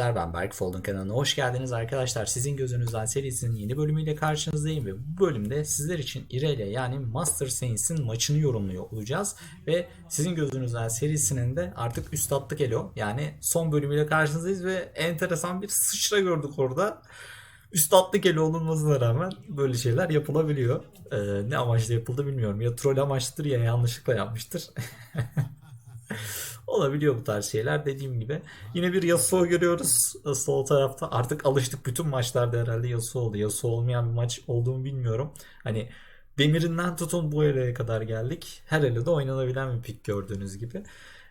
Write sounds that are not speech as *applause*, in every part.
arkadaşlar ben Berk Fold'un kanalına hoş geldiniz arkadaşlar. Sizin gözünüzden serisinin yeni bölümüyle karşınızdayım ve bu bölümde sizler için Irelia yani Master Saints'in maçını yorumluyor olacağız. Ve sizin gözünüzden serisinin de artık üstatlık elo yani son bölümüyle karşınızdayız ve enteresan bir sıçra gördük orada. Üstatlık eli olunmasına rağmen böyle şeyler yapılabiliyor. Ee, ne amaçla yapıldı bilmiyorum. Ya troll amaçlıdır ya yanlışlıkla yapmıştır. *laughs* Olabiliyor bu tarz şeyler dediğim gibi. Yine bir Yasuo görüyoruz sol tarafta. Artık alıştık bütün maçlarda herhalde Yasuo oldu. Yasuo olmayan bir maç olduğunu bilmiyorum. Hani demirinden tutun bu eleye kadar geldik. Her elede oynanabilen bir pick gördüğünüz gibi.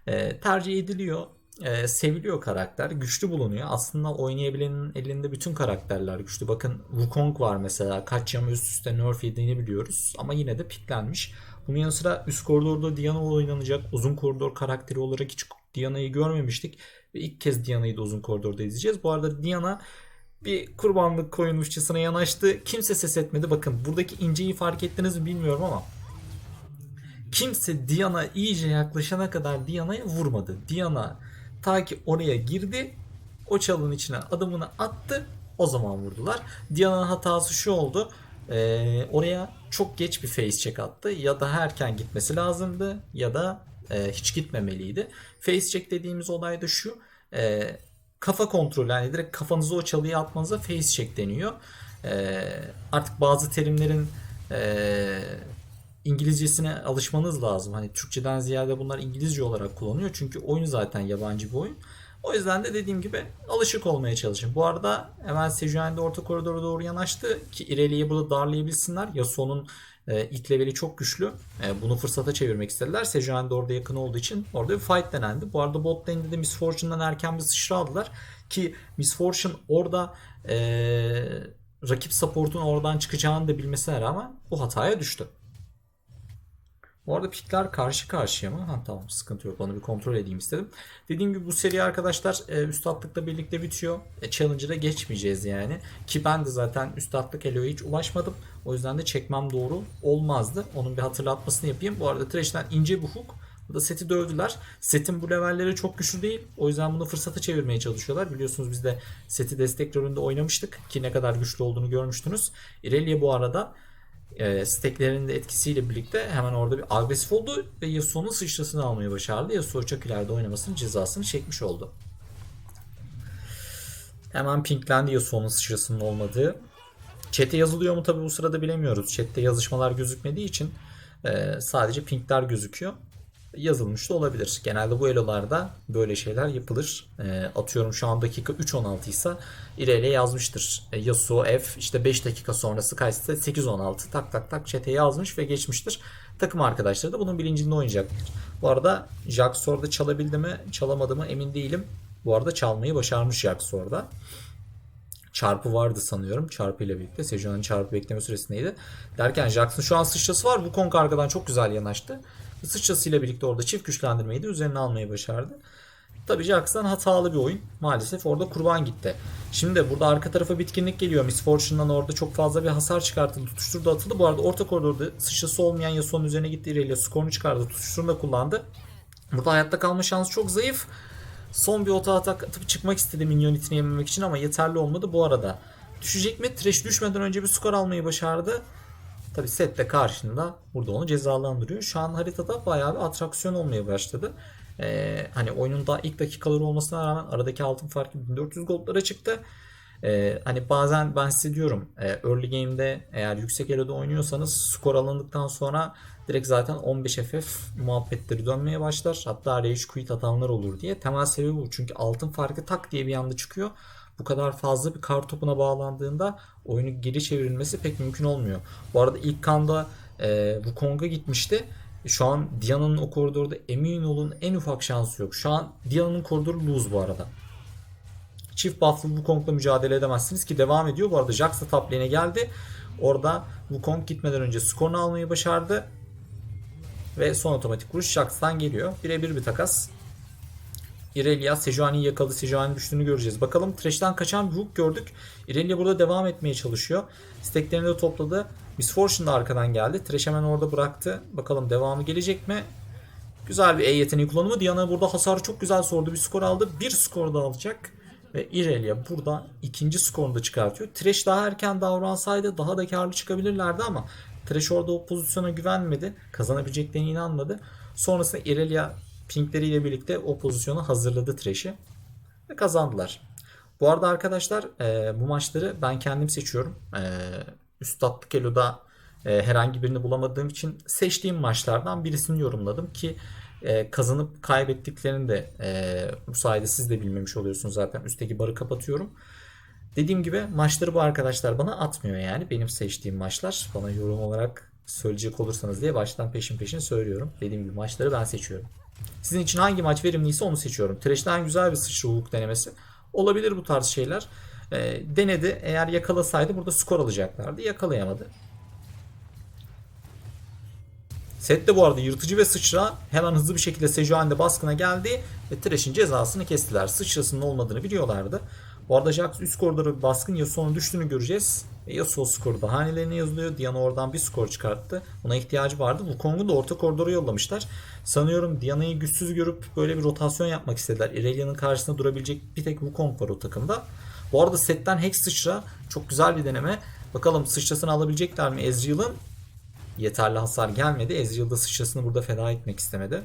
Ee, tercih ediliyor. Ee, seviliyor karakter. Güçlü bulunuyor. Aslında oynayabilenin elinde bütün karakterler güçlü. Bakın Wukong var mesela. Kaç yama üst üste nerf yediğini biliyoruz. Ama yine de picklenmiş. Bunun yanı sıra üst koridorda Diana oynanacak. Uzun koridor karakteri olarak hiç Diana'yı görmemiştik. Ve ilk kez Diana'yı da uzun koridorda izleyeceğiz. Bu arada Diana bir kurbanlık koyunmuşçasına yanaştı. Kimse ses etmedi. Bakın buradaki inceyi fark ettiniz mi bilmiyorum ama kimse Diana iyice yaklaşana kadar Diana'ya vurmadı. Diana ta ki oraya girdi. O çalının içine adımını attı. O zaman vurdular. Diana'nın hatası şu oldu. Ee, oraya çok geç bir face check attı. Ya daha erken gitmesi lazımdı ya da e, hiç gitmemeliydi. Face check dediğimiz olay da şu. E, kafa kontrolü yani direkt kafanızı o çalıya atmanıza face check deniyor. E, artık bazı terimlerin e, İngilizcesine alışmanız lazım. Hani Türkçeden ziyade bunlar İngilizce olarak kullanıyor. Çünkü oyun zaten yabancı bir oyun. O yüzden de dediğim gibi alışık olmaya çalışın. Bu arada hemen Sejuani de orta koridora doğru yanaştı ki İrelia'yı burada darlayabilsinler. Yasuo'nun e, ilk leveli çok güçlü. E, bunu fırsata çevirmek istediler. Sejuani de orada yakın olduğu için orada bir fight denendi. Bu arada bot lane'de de Miss Fortune'dan erken bir sıçra aldılar. Ki Miss Fortune orada e, rakip support'un oradan çıkacağını da bilmesine rağmen bu hataya düştü. Bu arada pikler karşı karşıya mı? Ha tamam sıkıntı yok. Onu bir kontrol edeyim istedim. Dediğim gibi bu seri arkadaşlar e, birlikte bitiyor. E, Challenger'a geçmeyeceğiz yani. Ki ben de zaten üst atlık Elo'ya hiç ulaşmadım. O yüzden de çekmem doğru olmazdı. Onun bir hatırlatmasını yapayım. Bu arada Thresh'ten ince bir hook. Burada seti dövdüler. Setin bu levelleri çok güçlü değil. O yüzden bunu fırsata çevirmeye çalışıyorlar. Biliyorsunuz biz de seti destek rolünde oynamıştık. Ki ne kadar güçlü olduğunu görmüştünüz. Irelia bu arada e, steklerinin de etkisiyle birlikte hemen orada bir agresif oldu ve Yasuo'nun sıçrasını almayı başardı. Yasuo çok ileride oynamasının cezasını çekmiş oldu. Hemen pinklendi Yasuo'nun sıçrasının olmadığı. Chat'e yazılıyor mu tabi bu sırada bilemiyoruz. Chat'te yazışmalar gözükmediği için e, sadece pinkler gözüküyor. Yazılmış da olabilir. Genelde bu elolarda böyle şeyler yapılır. E, atıyorum şu an dakika 3.16 ise İrelia yazmıştır. E, Yasuo F işte 5 dakika sonrası kaçsa 8.16 tak tak tak chat'e yazmış ve geçmiştir. Takım arkadaşları da bunun bilincinde oynayacaktır. Bu arada Jax orada çalabildi mi çalamadı mı emin değilim. Bu arada çalmayı başarmış Jax orada. Çarpı vardı sanıyorum. Çarpı ile birlikte. Sejuani'nin çarpı bekleme süresindeydi. Derken Jax'ın şu an sıçrası var. Bu Kong arkadan çok güzel yanaştı. Sıçrasıyla birlikte orada çift güçlendirmeyi de üzerine almayı başardı. Tabii Jax'tan hatalı bir oyun. Maalesef orada kurban gitti. Şimdi burada arka tarafa bitkinlik geliyor. Miss Fortune'dan orada çok fazla bir hasar çıkartıldı. Tutuşturdu atıldı. Bu arada orta koridorda sıçrası olmayan Yasuo'nun üzerine gitti. Irelia skorunu çıkardı. Tutuşturunu da kullandı. Burada hayatta kalma şansı çok zayıf. Son bir ota atak atıp çıkmak istedi minyon itini yememek için ama yeterli olmadı. Bu arada düşecek mi? Trash düşmeden önce bir skor almayı başardı. Tabi set de karşında burada onu cezalandırıyor. Şu an haritada bayağı bir atraksiyon olmaya başladı. Ee, hani oyunun daha ilk dakikaları olmasına rağmen aradaki altın farkı 1400 goldlara çıktı. Ee, hani bazen ben size diyorum e, early game'de eğer yüksek elo'da oynuyorsanız skor alındıktan sonra direkt zaten 15 FF muhabbetleri dönmeye başlar. Hatta rage quit atanlar olur diye. Temel sebebi bu. Çünkü altın farkı tak diye bir anda çıkıyor. Bu kadar fazla bir kar topuna bağlandığında oyunu geri çevrilmesi pek mümkün olmuyor. Bu arada ilk kanda e, Wukong'a gitmişti. Şu an Diana'nın o koridorda emin olun en ufak şansı yok. Şu an Diana'nın koridoru lose bu arada. Çift buff'lı Wukong'la mücadele edemezsiniz ki devam ediyor. Bu arada Jax da top lane'e geldi. Orada Wukong gitmeden önce skorunu almayı başardı. Ve son otomatik vuruş Jax'tan geliyor. Birebir bir takas. Irelia Sejuani'yi yakaladı. Sejuani düştüğünü göreceğiz. Bakalım Thresh'ten kaçan bir hook gördük. Irelia burada devam etmeye çalışıyor. Steklerini de topladı. Miss Fortune da arkadan geldi. Thresh hemen orada bıraktı. Bakalım devamı gelecek mi? Güzel bir E yeteneği kullanımı. Diana burada hasarı çok güzel sordu. Bir skor aldı. Bir skor da alacak. Ve Irelia burada ikinci skorunu da çıkartıyor. Thresh daha erken davransaydı daha da karlı çıkabilirlerdi ama Thresh orada o pozisyona güvenmedi. Kazanabileceklerine inanmadı. Sonrasında Irelia pinkleriyle birlikte o pozisyonu hazırladı Thresh'i. Ve kazandılar. Bu arada arkadaşlar e, bu maçları ben kendim seçiyorum. E, Üstatlık Elo'da e, herhangi birini bulamadığım için seçtiğim maçlardan birisini yorumladım ki e, kazanıp kaybettiklerini de e, bu sayede siz de bilmemiş oluyorsunuz zaten. Üstteki barı kapatıyorum. Dediğim gibi maçları bu arkadaşlar bana atmıyor yani. Benim seçtiğim maçlar bana yorum olarak söyleyecek olursanız diye baştan peşin peşin söylüyorum. Dediğim gibi maçları ben seçiyorum. Sizin için hangi maç verimliyse onu seçiyorum. Trash'ten güzel bir sıçra hukuk denemesi. Olabilir bu tarz şeyler. E, denedi. Eğer yakalasaydı burada skor alacaklardı. Yakalayamadı. Sette bu arada yırtıcı ve sıçra hemen hızlı bir şekilde Sejuani'de baskına geldi ve Thresh'in cezasını kestiler. Sıçrasının olmadığını biliyorlardı. Bu arada Jax üst koridora baskın Yasuo'nun düştüğünü göreceğiz. E, Yasuo skoru da hanelerine yazılıyor. Diana oradan bir skor çıkarttı. Buna ihtiyacı vardı. Wukong'u da orta koridora yollamışlar. Sanıyorum Diana'yı güçsüz görüp böyle bir rotasyon yapmak istediler. Irelia'nın karşısında durabilecek bir tek Wukong var o takımda. Bu arada setten Hex sıçra çok güzel bir deneme. Bakalım sıçrasını alabilecekler mi Ezreal'ın? Yeterli hasar gelmedi. Ezreal da sıçrasını burada feda etmek istemedi.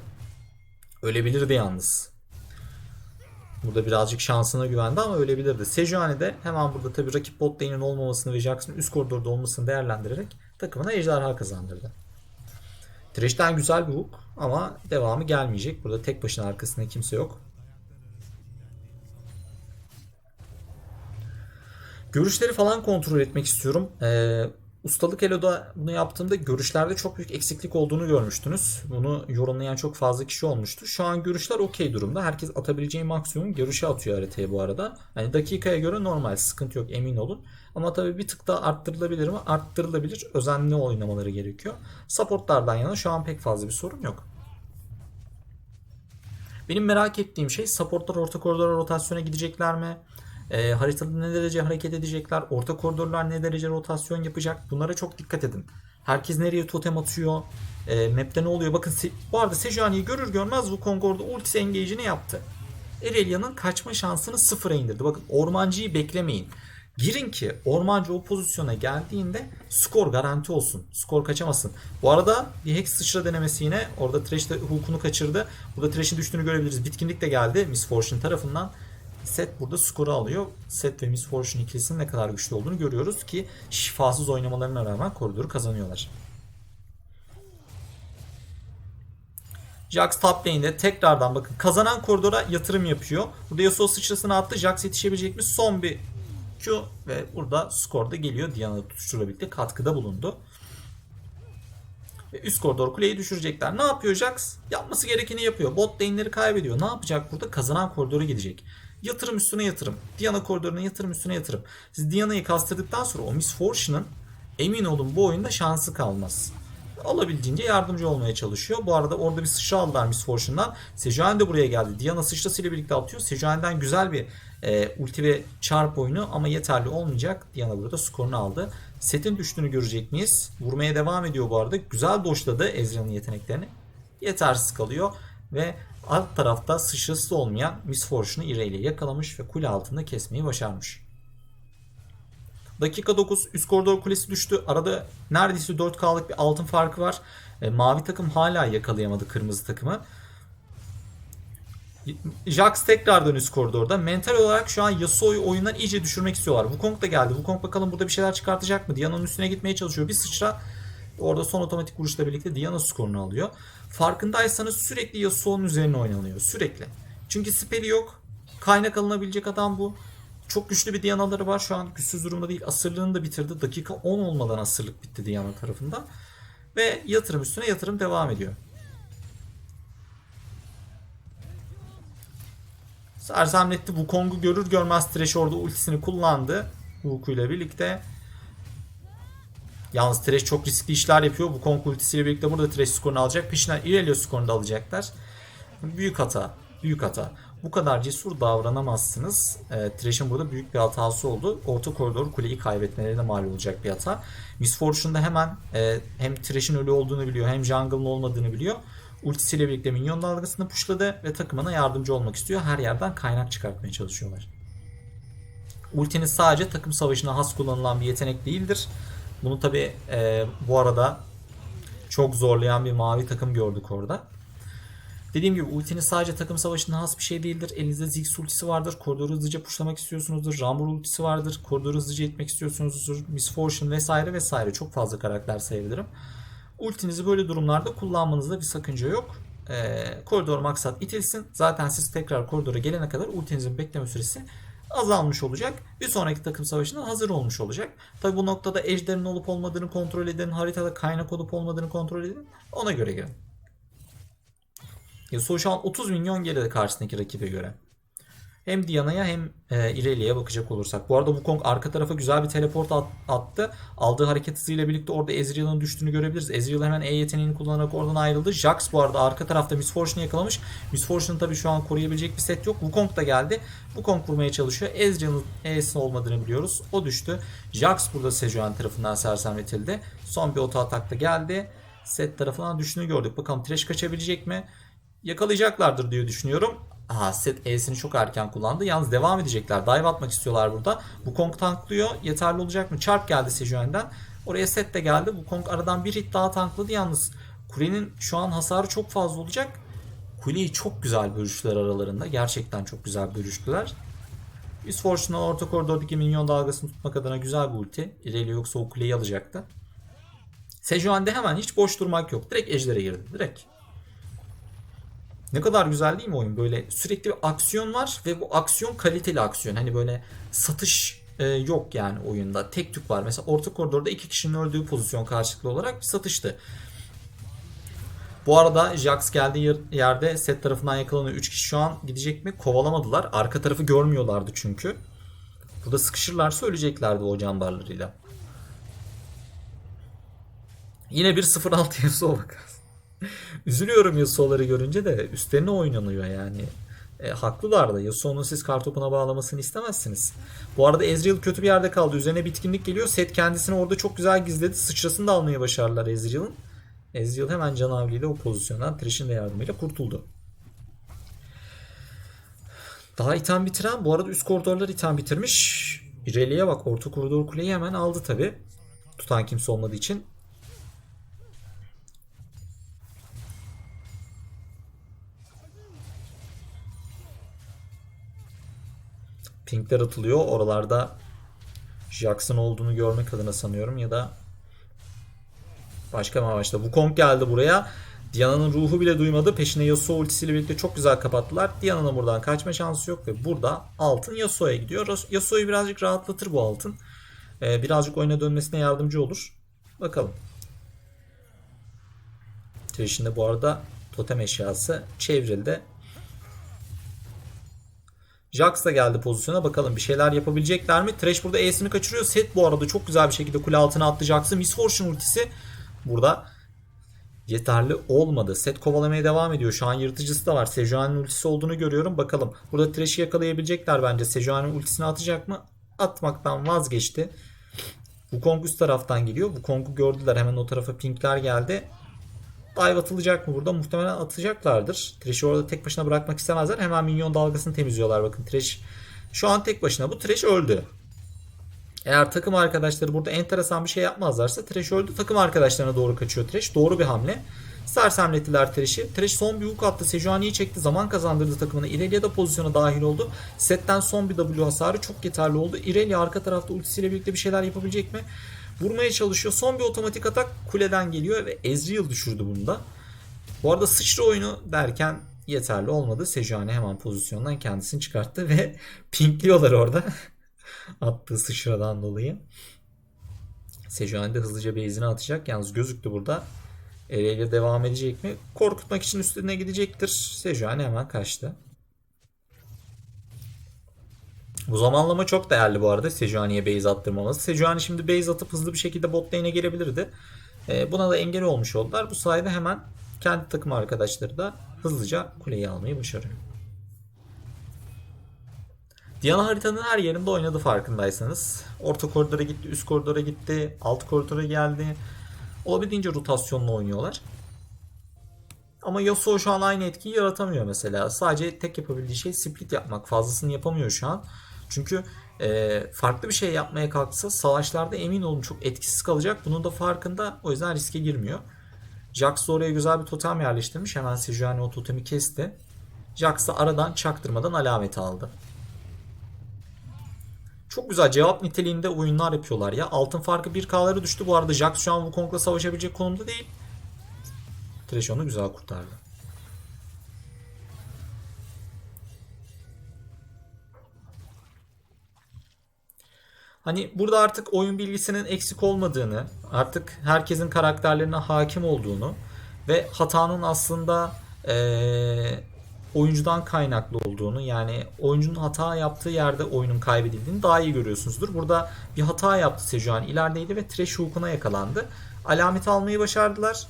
Ölebilirdi yalnız. Burada birazcık şansına güvendi ama ölebilirdi. Sejuani de hemen burada tabi rakip bot lane'in olmamasını ve Jax'ın üst koridorda olmasını değerlendirerek takımına ejderha kazandırdı. Thresh'ten güzel bir hook ama devamı gelmeyecek. Burada tek başına arkasında kimse yok. Görüşleri falan kontrol etmek istiyorum. Ee, Ustalık Elo'da bunu yaptığımda görüşlerde çok büyük eksiklik olduğunu görmüştünüz. Bunu yorumlayan çok fazla kişi olmuştu. Şu an görüşler okey durumda. Herkes atabileceği maksimum görüşe atıyor haritaya bu arada. Hani dakikaya göre normal sıkıntı yok emin olun. Ama tabii bir tık daha arttırılabilir mi? Arttırılabilir. Özenli oynamaları gerekiyor. Supportlardan yana şu an pek fazla bir sorun yok. Benim merak ettiğim şey supportlar orta koridora rotasyona gidecekler mi? E, haritada ne derece hareket edecekler? Orta koridorlar ne derece rotasyon yapacak? Bunlara çok dikkat edin. Herkes nereye totem atıyor? E, map'te ne oluyor? Bakın bu arada Sejuani'yi görür görmez Wukong orada ultisi engage'ini yaptı. Irelia'nın kaçma şansını sıfıra indirdi. Bakın ormancıyı beklemeyin. Girin ki ormancı o pozisyona geldiğinde skor garanti olsun. Skor kaçamasın. Bu arada bir Hex sıçra denemesi yine. Orada Thresh de hukukunu kaçırdı. Burada Thresh'in düştüğünü görebiliriz. Bitkinlik de geldi Miss Fortune tarafından. Set burada skoru alıyor. Set ve Miss Fortune ikilisinin ne kadar güçlü olduğunu görüyoruz ki şifasız oynamalarına rağmen koridoru kazanıyorlar. Jax top lane'de tekrardan bakın kazanan koridora yatırım yapıyor. Burada Yasuo sıçrasını attı. Jax yetişebilecek mi? Son bir Q ve burada skorda geliyor. Diana tutuşturla birlikte katkıda bulundu. Ve üst koridor kuleyi düşürecekler. Ne yapıyor Jax? Yapması gerekeni yapıyor. Bot lane'leri kaybediyor. Ne yapacak burada? Kazanan koridora gidecek. Yatırım üstüne yatırım. Diana koridoruna yatırım üstüne yatırım. Siz Diana'yı kastırdıktan sonra o Miss Fortune'ın emin olun bu oyunda şansı kalmaz. Olabildiğince yardımcı olmaya çalışıyor. Bu arada orada bir sıçra aldılar Miss Fortune'dan. Sejuani de buraya geldi. Diana sıçrasıyla birlikte atıyor. Sejuani'den güzel bir e, ulti ve çarp oyunu ama yeterli olmayacak. Diana burada skorunu aldı. Setin düştüğünü görecek miyiz? Vurmaya devam ediyor bu arada. Güzel doşladı Ezreal'ın yeteneklerini. Yetersiz kalıyor ve alt tarafta sıçrası olmayan Miss Fortune'u Irelia yakalamış ve kule altında kesmeyi başarmış. Dakika 9 üst koridor kulesi düştü. Arada neredeyse 4K'lık bir altın farkı var. E, mavi takım hala yakalayamadı kırmızı takımı. Jax tekrardan üst koridorda. Mental olarak şu an Yasuo'yu oyundan iyice düşürmek istiyorlar. Wukong da geldi. Wukong bakalım burada bir şeyler çıkartacak mı? Diana'nın üstüne gitmeye çalışıyor. Bir sıçra Orada son otomatik vuruşla birlikte Diana skorunu alıyor. Farkındaysanız sürekli Yasuo'nun üzerine oynanıyor. Sürekli. Çünkü speli yok. Kaynak alınabilecek adam bu. Çok güçlü bir Diana'ları var. Şu an güçsüz durumda değil. Asırlığını da bitirdi. Dakika 10 olmadan asırlık bitti Diana tarafından. Ve yatırım üstüne yatırım devam ediyor. Sersemletti. Wukong'u görür görmez Thresh orada ultisini kullandı. Wuku ile birlikte. Yalnız Thresh çok riskli işler yapıyor. Bu Kong ultisiyle birlikte burada Thresh skorunu alacak. Peşinden Irelia skorunu da alacaklar. Büyük hata. Büyük hata. Bu kadar cesur davranamazsınız. E, Thresh'in burada büyük bir hatası oldu. Orta koridor kuleyi kaybetmelerine mal olacak bir hata. Miss Fortune'da hemen e, hem Thresh'in ölü olduğunu biliyor hem jungle'ın olmadığını biliyor. Ultisiyle birlikte minyon dalgasını pushladı ve takımına yardımcı olmak istiyor. Her yerden kaynak çıkartmaya çalışıyorlar. Ultiniz sadece takım savaşına has kullanılan bir yetenek değildir. Bunu tabi bu arada çok zorlayan bir mavi takım gördük orada. Dediğim gibi ultiniz sadece takım savaşına has bir şey değildir. Elinizde Ziggs ultisi vardır. Koridoru hızlıca pushlamak istiyorsunuzdur. Rumble ultisi vardır. Koridoru hızlıca itmek istiyorsunuzdur. Miss Fortune vesaire vesaire. Çok fazla karakter sayabilirim. Ultinizi böyle durumlarda kullanmanızda bir sakınca yok. Ee, koridor maksat itilsin. Zaten siz tekrar koridora gelene kadar ultinizin bekleme süresi azalmış olacak. Bir sonraki takım savaşına hazır olmuş olacak. Tabi bu noktada ejderin olup olmadığını kontrol edin. Haritada kaynak olup olmadığını kontrol edin. Ona göre girin. Yasuo şu an 30 milyon geride karşısındaki rakibe göre. Hem Diana'ya hem e, Irelia'ya bakacak olursak. Bu arada Wukong arka tarafa güzel bir teleport at, attı. Aldığı hareket hızıyla birlikte orada Ezreal'ın düştüğünü görebiliriz. Ezreal hemen E yeteneğini kullanarak oradan ayrıldı. Jax bu arada arka tarafta Miss Fortune'ı yakalamış. Miss Fortune'ın tabii şu an koruyabilecek bir set yok. Wukong da geldi. Wukong vurmaya çalışıyor. Ezreal'ın E'sinin olmadığını biliyoruz. O düştü. Jax burada Sejuani tarafından sersemletildi. Son bir oto atakta geldi. Set tarafından düştüğünü gördük. Bakalım Thresh kaçabilecek mi? Yakalayacaklardır diye düşünüyorum. Aha set E'sini çok erken kullandı. Yalnız devam edecekler. Dive atmak istiyorlar burada. Bu Kong tanklıyor. Yeterli olacak mı? Çarp geldi Sejuani'den. Oraya set de geldi. Bu Kong aradan bir hit daha tankladı. Yalnız Kule'nin şu an hasarı çok fazla olacak. Kuleyi çok güzel bölüştüler aralarında. Gerçekten çok güzel bölüştüler. Biz Fortune'la orta koridordaki minyon dalgasını tutmak adına güzel bir ulti. İleri yoksa o kuleyi alacaktı. Sejuani'de hemen hiç boş durmak yok. Direkt ejdere girdi. Direkt. Ne kadar güzel değil mi oyun? Böyle sürekli bir aksiyon var ve bu aksiyon kaliteli aksiyon. Hani böyle satış e, yok yani oyunda. Tek tük var. Mesela orta koridorda iki kişinin öldüğü pozisyon karşılıklı olarak bir satıştı. Bu arada Jax geldiği yerde set tarafından yakalanıyor. 3 kişi şu an gidecek mi? Kovalamadılar. Arka tarafı görmüyorlardı çünkü. Burada sıkışırlarsa öleceklerdi o cambarlarıyla. Yine bir 0-6 Yasuo bakarsın. *laughs* Üzülüyorum Yasuo'ları görünce de üstlerine oynanıyor yani. E, haklılar da Yasuo'nun siz kartopuna bağlamasını istemezsiniz. Bu arada Ezreal kötü bir yerde kaldı. Üzerine bitkinlik geliyor. Set kendisini orada çok güzel gizledi. Sıçrasını da almaya başardılar Ezreal'ın. Ezreal hemen canavliyle o pozisyondan Thresh'in de yardımıyla kurtuldu. Daha item bitiren bu arada üst koridorlar item bitirmiş. İreli'ye bak orta koridor kuleyi hemen aldı tabi. Tutan kimse olmadığı için. Pinkler atılıyor. Oralarda Jackson olduğunu görmek adına sanıyorum ya da başka bir amaçla. Wukong geldi buraya. Diana'nın ruhu bile duymadı. Peşine Yasuo ultisiyle birlikte çok güzel kapattılar. Diana'nın buradan kaçma şansı yok ve burada altın Yasuo'ya gidiyor. Yasuo'yu birazcık rahatlatır bu altın. Ee, birazcık oyuna dönmesine yardımcı olur. Bakalım. Trish'in de bu arada totem eşyası çevrildi. Jax da geldi pozisyona. Bakalım bir şeyler yapabilecekler mi? Thresh burada E'sini kaçırıyor. Set bu arada çok güzel bir şekilde kule altına attı Jax'ı. Miss Fortune ultisi burada yeterli olmadı. Set kovalamaya devam ediyor. Şu an yırtıcısı da var. Sejuani'nin ultisi olduğunu görüyorum. Bakalım. Burada Thresh'i yakalayabilecekler bence. Sejuani'nin ultisini atacak mı? Atmaktan vazgeçti. Wukong üst taraftan geliyor. Wukong'u gördüler. Hemen o tarafa pinkler geldi. Dive atılacak mı burada? Muhtemelen atacaklardır. Thresh'i orada tek başına bırakmak istemezler. Hemen minyon dalgasını temizliyorlar. Bakın Thresh şu an tek başına. Bu Thresh öldü. Eğer takım arkadaşları burada enteresan bir şey yapmazlarsa Thresh öldü. Takım arkadaşlarına doğru kaçıyor Thresh. Doğru bir hamle. Sersemlettiler Thresh'i. Thresh son bir hook attı. Sejuani'yi çekti. Zaman kazandırdı takımına. Irelia da pozisyona dahil oldu. Setten son bir W hasarı çok yeterli oldu. Irelia arka tarafta ultisiyle birlikte bir şeyler yapabilecek mi? Vurmaya çalışıyor. Son bir otomatik atak kuleden geliyor ve Ezreal düşürdü bunu da. Bu arada sıçra oyunu derken yeterli olmadı. Sejuani hemen pozisyondan kendisini çıkarttı ve *laughs* pinkliyorlar orada. *laughs* Attığı sıçradan dolayı. Sejuani de hızlıca base'ini atacak. Yalnız gözüktü burada. Ereyle devam edecek mi? Korkutmak için üstüne gidecektir. Sejuani hemen kaçtı. Bu zamanlama çok değerli bu arada Sejuani'ye base attırmaması. Sejuani şimdi base atıp hızlı bir şekilde bot lane'e gelebilirdi. E, buna da engel olmuş oldular. Bu sayede hemen kendi takım arkadaşları da hızlıca kuleyi almayı başarıyor. Diana haritanın her yerinde oynadı farkındaysanız. Orta koridora gitti, üst koridora gitti, alt koridora geldi. Olabildiğince rotasyonla oynuyorlar. Ama Yasuo şu an aynı etkiyi yaratamıyor mesela. Sadece tek yapabildiği şey split yapmak. Fazlasını yapamıyor şu an. Çünkü e, farklı bir şey yapmaya kalksa savaşlarda emin olun çok etkisiz kalacak. Bunun da farkında. O yüzden riske girmiyor. Jax oraya güzel bir totem yerleştirmiş. Hemen Sejuani o totemi kesti. Jax da aradan çaktırmadan alamet aldı. Çok güzel cevap niteliğinde oyunlar yapıyorlar ya. Altın farkı 1K'lara düştü. Bu arada Jax şu an Wukong'la savaşabilecek konumda değil. Thresh onu güzel kurtardı. Hani burada artık oyun bilgisinin eksik olmadığını, artık herkesin karakterlerine hakim olduğunu ve hatanın aslında eee, oyuncudan kaynaklı olduğunu yani oyuncunun hata yaptığı yerde oyunun kaybedildiğini daha iyi görüyorsunuzdur. Burada bir hata yaptı Sejuani ilerideydi ve Thresh hook'una yakalandı. Alameti almayı başardılar.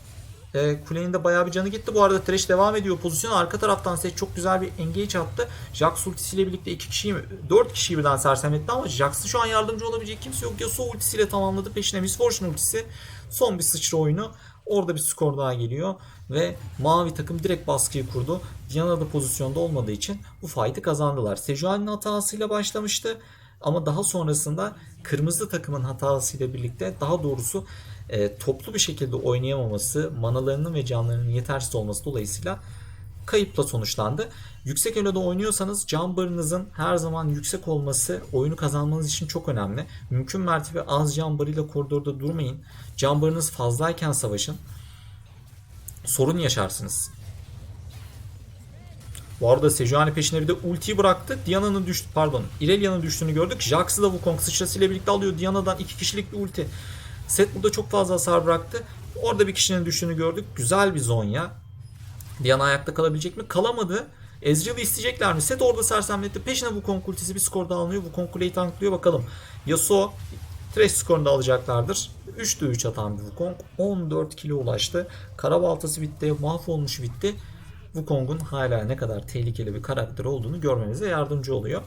E, kulenin de bayağı bir canı gitti. Bu arada Thresh devam ediyor pozisyona. Arka taraftan Seth çok güzel bir engage attı. Jax ultisiyle birlikte iki kişiyi, dört kişiyi birden sersemletti ama Jax'ın şu an yardımcı olabilecek kimse yok. Yasuo ultisiyle tamamladı. Peşine Miss Fortune ultisi. Son bir sıçra oyunu. Orada bir skor daha geliyor ve mavi takım direkt baskıyı kurdu. Diana da pozisyonda olmadığı için bu fight'ı kazandılar. Sejuani'nin hatasıyla başlamıştı ama daha sonrasında kırmızı takımın hatasıyla birlikte daha doğrusu e, toplu bir şekilde oynayamaması, manalarının ve canlarının yetersiz olması dolayısıyla kayıpla sonuçlandı. Yüksek elo'da oynuyorsanız can barınızın her zaman yüksek olması oyunu kazanmanız için çok önemli. Mümkün mertebe az can barıyla koridorda durmayın. Can barınız fazlayken savaşın. Sorun yaşarsınız. Bu arada Sejuani peşine bir de ultiyi bıraktı. Diana'nın düştü pardon Irelia'nın düştüğünü gördük. Jax'ı da Wukong sıçrasıyla birlikte alıyor. Diana'dan iki kişilik bir ulti. Set burada çok fazla hasar bıraktı. Orada bir kişinin düştüğünü gördük. Güzel bir Zonya. Diana ayakta kalabilecek mi? Kalamadı. Ezreal'ı isteyecekler mi? Set orada sersemletti. Peşine Wukong ultisi bir skor daha alınıyor. Wukong kuleyi tanklıyor bakalım. Yasuo Thresh skorunu da alacaklardır. 3'te 3 atan bir Wukong 14 kilo ulaştı. Kara baltası bitti. Mahvolmuş bitti. Wukong'un hala ne kadar tehlikeli bir karakter olduğunu görmemize yardımcı oluyor.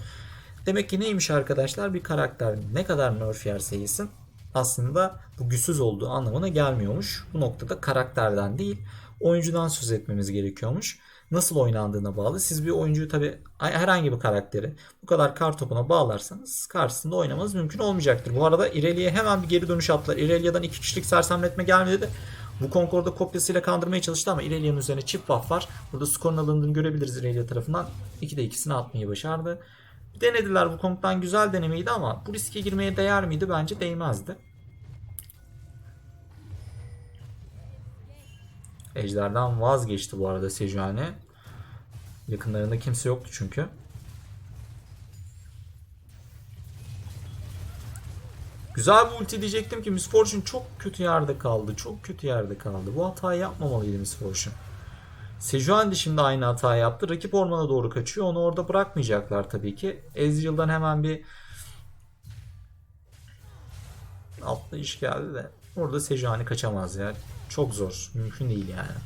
Demek ki neymiş arkadaşlar? Bir karakter ne kadar nerf yerse yesin aslında bu güçsüz olduğu anlamına gelmiyormuş. Bu noktada karakterden değil oyuncudan söz etmemiz gerekiyormuş. Nasıl oynandığına bağlı. Siz bir oyuncuyu tabi herhangi bir karakteri bu kadar kar topuna bağlarsanız karşısında oynamanız mümkün olmayacaktır. Bu arada Irelia'ya hemen bir geri dönüş attılar. Irelia'dan iki kişilik sersemletme gelmedi de bu Concord'da kopyasıyla kandırmaya çalıştı ama Irelia'nın üzerine çift buff var. Burada skorun alındığını görebiliriz Irelia tarafından. 2'de ikisini atmayı başardı. Denediler bu Kong'dan güzel denemeydi ama bu riske girmeye değer miydi? Bence değmezdi. Ejder'den vazgeçti bu arada Sejuani. Yakınlarında kimse yoktu çünkü. Güzel bir ulti diyecektim ki Miss Fortune çok kötü yerde kaldı. Çok kötü yerde kaldı. Bu hatayı yapmamalıydı Miss Fortune. Sejuani de şimdi aynı hatayı yaptı. Rakip ormana doğru kaçıyor. Onu orada bırakmayacaklar tabii ki. Ezreal'dan hemen bir iş geldi de orada Sejuani kaçamaz ya. Çok zor. Mümkün değil yani.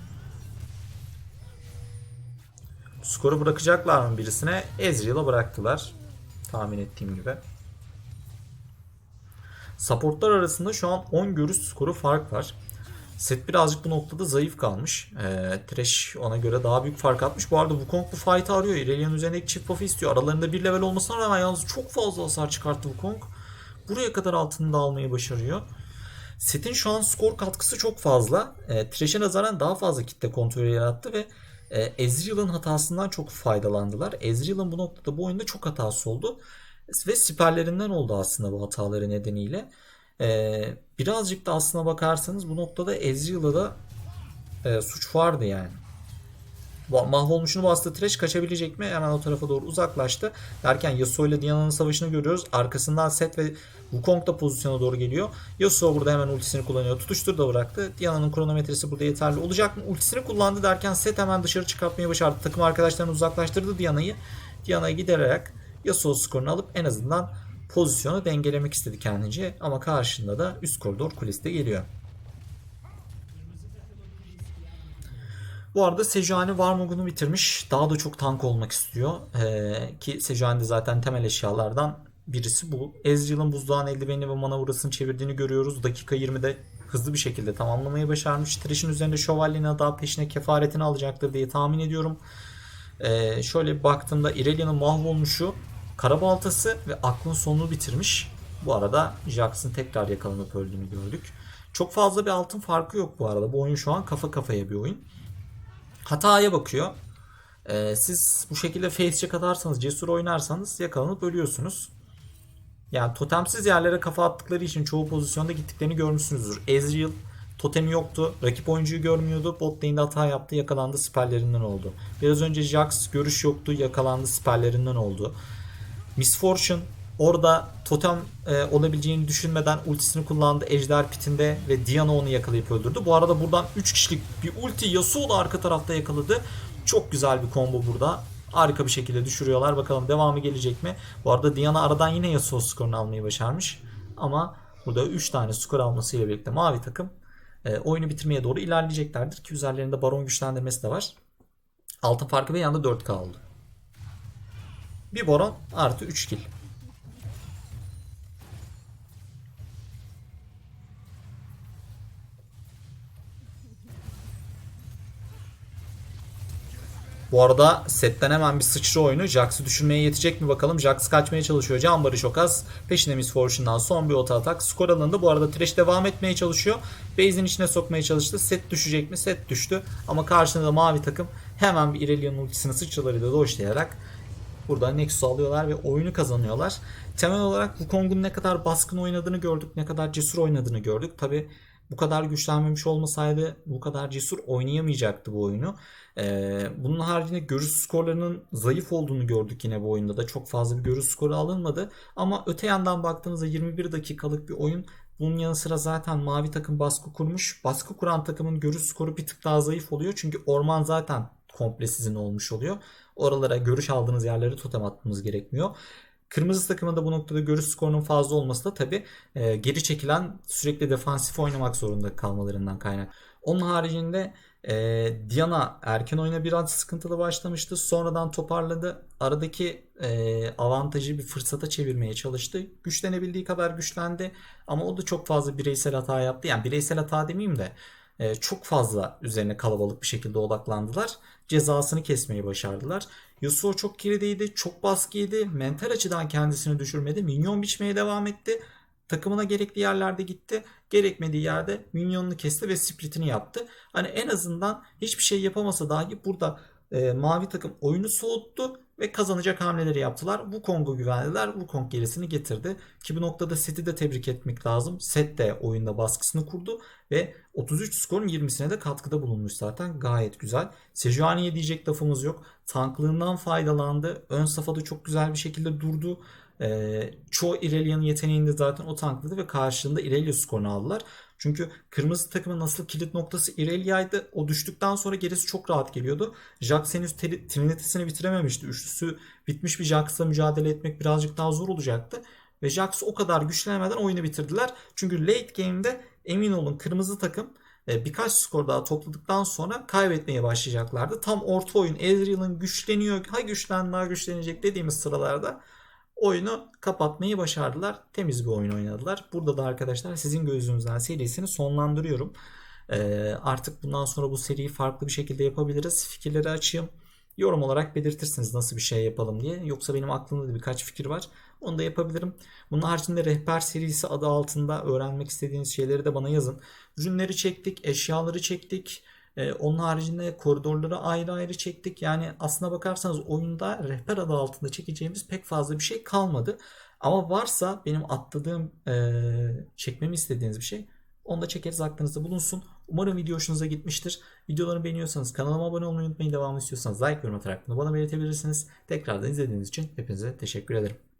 Skoru bırakacaklar mı birisine? Ezreal'a bıraktılar. Tahmin ettiğim gibi. Supportlar arasında şu an 10 görüş skoru fark var. Set birazcık bu noktada zayıf kalmış. Ee, Thresh ona göre daha büyük fark atmış. Bu arada Wukong bu fight'ı arıyor. Irelia'nın üzerindeki çift buff'ı istiyor. Aralarında bir level olmasına rağmen yalnız çok fazla hasar çıkarttı Wukong. Buraya kadar altını da almayı başarıyor. Set'in şu an skor katkısı çok fazla. E, Thresh'e nazaran daha fazla kitle kontrolü yarattı ve e, Ezreal'ın hatasından çok faydalandılar. Ezreal'ın bu noktada bu oyunda çok hatası oldu. Ve siperlerinden oldu aslında bu hataları nedeniyle. E, birazcık da aslına bakarsanız bu noktada Ezreal'a da e, suç vardı yani. Mahvolmuşunu bastı Thresh kaçabilecek mi? Hemen o tarafa doğru uzaklaştı. Derken Yasuo ile Diana'nın savaşını görüyoruz. Arkasından Seth ve Wukong da pozisyona doğru geliyor. Yasuo burada hemen ultisini kullanıyor. Tutuştur da bıraktı. Diana'nın kronometresi burada yeterli olacak mı? Ultisini kullandı derken Seth hemen dışarı çıkartmayı başardı. Takım arkadaşlarını uzaklaştırdı Diana'yı. Diana'ya giderek Yasuo skorunu alıp en azından pozisyonu dengelemek istedi kendince. Ama karşında da üst koridor kulesi de geliyor. Bu arada Sejuani Warmog'unu bitirmiş. Daha da çok tank olmak istiyor. Ee, ki Sejuani de zaten temel eşyalardan birisi bu. Ezreal'ın buzdağın eldivenini ve mana burasını çevirdiğini görüyoruz. Dakika 20'de hızlı bir şekilde tamamlamayı başarmış. Thresh'in üzerinde şövalyenin daha peşine kefaretini alacaktır diye tahmin ediyorum. Ee, şöyle baktığımda Irelia'nın mahvolmuşu Karabaltası ve aklın sonunu bitirmiş. Bu arada Jax'ın tekrar yakalanıp öldüğünü gördük. Çok fazla bir altın farkı yok bu arada. Bu oyun şu an kafa kafaya bir oyun. Hataya bakıyor. Ee, siz bu şekilde face check atarsanız, cesur oynarsanız yakalanıp ölüyorsunuz. Yani totemsiz yerlere kafa attıkları için çoğu pozisyonda gittiklerini görmüşsünüzdür. Ezreal totemi yoktu. Rakip oyuncuyu görmüyordu. Bot lane'de hata yaptı. Yakalandı siperlerinden oldu. Biraz önce Jax görüş yoktu. Yakalandı siperlerinden oldu. Miss Fortune orada totem e, olabileceğini düşünmeden ultisini kullandı. Ejder pitinde ve Diana onu yakalayıp öldürdü. Bu arada buradan 3 kişilik bir ulti Yasuo da arka tarafta yakaladı. Çok güzel bir combo burada. Harika bir şekilde düşürüyorlar. Bakalım devamı gelecek mi? Bu arada Diana aradan yine Yasuo skorunu almayı başarmış. Ama burada 3 tane skor almasıyla birlikte mavi takım e, oyunu bitirmeye doğru ilerleyeceklerdir ki üzerlerinde baron güçlendirmesi de var. Altın farkı bir yanda 4 kaldı. Bir baron artı 3 kill. Bu arada setten hemen bir sıçra oyunu. Jax'ı düşürmeye yetecek mi bakalım. Jax kaçmaya çalışıyor. Can barı çok az. Peşinde Miss Fortune'dan son bir ota atak. Skor alındı. Bu arada Thresh devam etmeye çalışıyor. Base'in içine sokmaya çalıştı. Set düşecek mi? Set düştü. Ama karşında da mavi takım hemen bir Irelia'nın ultisini sıçralarıyla doşlayarak burada Nexus'u alıyorlar ve oyunu kazanıyorlar. Temel olarak Wukong'un ne kadar baskın oynadığını gördük. Ne kadar cesur oynadığını gördük. Tabi bu kadar güçlenmemiş olmasaydı bu kadar cesur oynayamayacaktı bu oyunu. Ee, bunun haricinde görüş skorlarının zayıf olduğunu gördük yine bu oyunda da. Çok fazla bir görüş skoru alınmadı. Ama öte yandan baktığımızda 21 dakikalık bir oyun. Bunun yanı sıra zaten mavi takım baskı kurmuş. Baskı kuran takımın görüş skoru bir tık daha zayıf oluyor. Çünkü orman zaten komple sizin olmuş oluyor. Oralara görüş aldığınız yerlere totem atmanız gerekmiyor. Kırmızı takımın da bu noktada görüş skorunun fazla olması da tabi e, geri çekilen sürekli defansif oynamak zorunda kalmalarından kaynak. Onun haricinde e, Diana erken oyuna biraz sıkıntılı başlamıştı. Sonradan toparladı. Aradaki e, avantajı bir fırsata çevirmeye çalıştı. Güçlenebildiği kadar güçlendi. Ama o da çok fazla bireysel hata yaptı. Yani bireysel hata demeyeyim de e, çok fazla üzerine kalabalık bir şekilde odaklandılar. Cezasını kesmeyi başardılar. Yasuo çok gerideydi, çok baskıydı. Mental açıdan kendisini düşürmedi. Minyon biçmeye devam etti. Takımına gerekli yerlerde gitti. Gerekmediği yerde minyonunu kesti ve splitini yaptı. Hani en azından hiçbir şey yapamasa dahi burada e, mavi takım oyunu soğuttu ve kazanacak hamleleri yaptılar. Wukong'u güvendiler. Wukong gerisini getirdi. Ki bu noktada Set'i de tebrik etmek lazım. Set de oyunda baskısını kurdu ve 33 skorun 20'sine de katkıda bulunmuş zaten. Gayet güzel. Sejuani'ye diyecek lafımız yok. Tanklığından faydalandı. Ön safhada çok güzel bir şekilde durdu. Ee, çoğu Irelia'nın yeteneğinde zaten o tankladı ve karşılığında Irelia skorunu aldılar. Çünkü kırmızı takımın asıl kilit noktası Irelia'ydı. O düştükten sonra gerisi çok rahat geliyordu. Jax henüz Trinity'sini bitirememişti. Üçlüsü bitmiş bir Jax'la mücadele etmek birazcık daha zor olacaktı. Ve Jax o kadar güçlenemeden oyunu bitirdiler. Çünkü late game'de emin olun kırmızı takım e, birkaç skor daha topladıktan sonra kaybetmeye başlayacaklardı. Tam orta oyun Ezreal'ın güçleniyor, ha güçlen daha güçlenecek dediğimiz sıralarda oyunu kapatmayı başardılar. Temiz bir oyun oynadılar. Burada da arkadaşlar sizin gözünüzden serisini sonlandırıyorum. Ee, artık bundan sonra bu seriyi farklı bir şekilde yapabiliriz. Fikirleri açayım. Yorum olarak belirtirsiniz nasıl bir şey yapalım diye. Yoksa benim aklımda da birkaç fikir var. Onu da yapabilirim. Bunun haricinde rehber serisi adı altında öğrenmek istediğiniz şeyleri de bana yazın. Ürünleri çektik, eşyaları çektik. Ee, onun haricinde koridorları ayrı ayrı çektik. Yani aslına bakarsanız oyunda rehber adı altında çekeceğimiz pek fazla bir şey kalmadı. Ama varsa benim atladığım, e, çekmemi istediğiniz bir şey onu da çekeriz aklınızda bulunsun. Umarım video hoşunuza gitmiştir. Videolarımı beğeniyorsanız kanalıma abone olmayı unutmayın. Devam istiyorsanız like yorum atarak bunu bana belirtebilirsiniz. Tekrardan izlediğiniz için hepinize teşekkür ederim.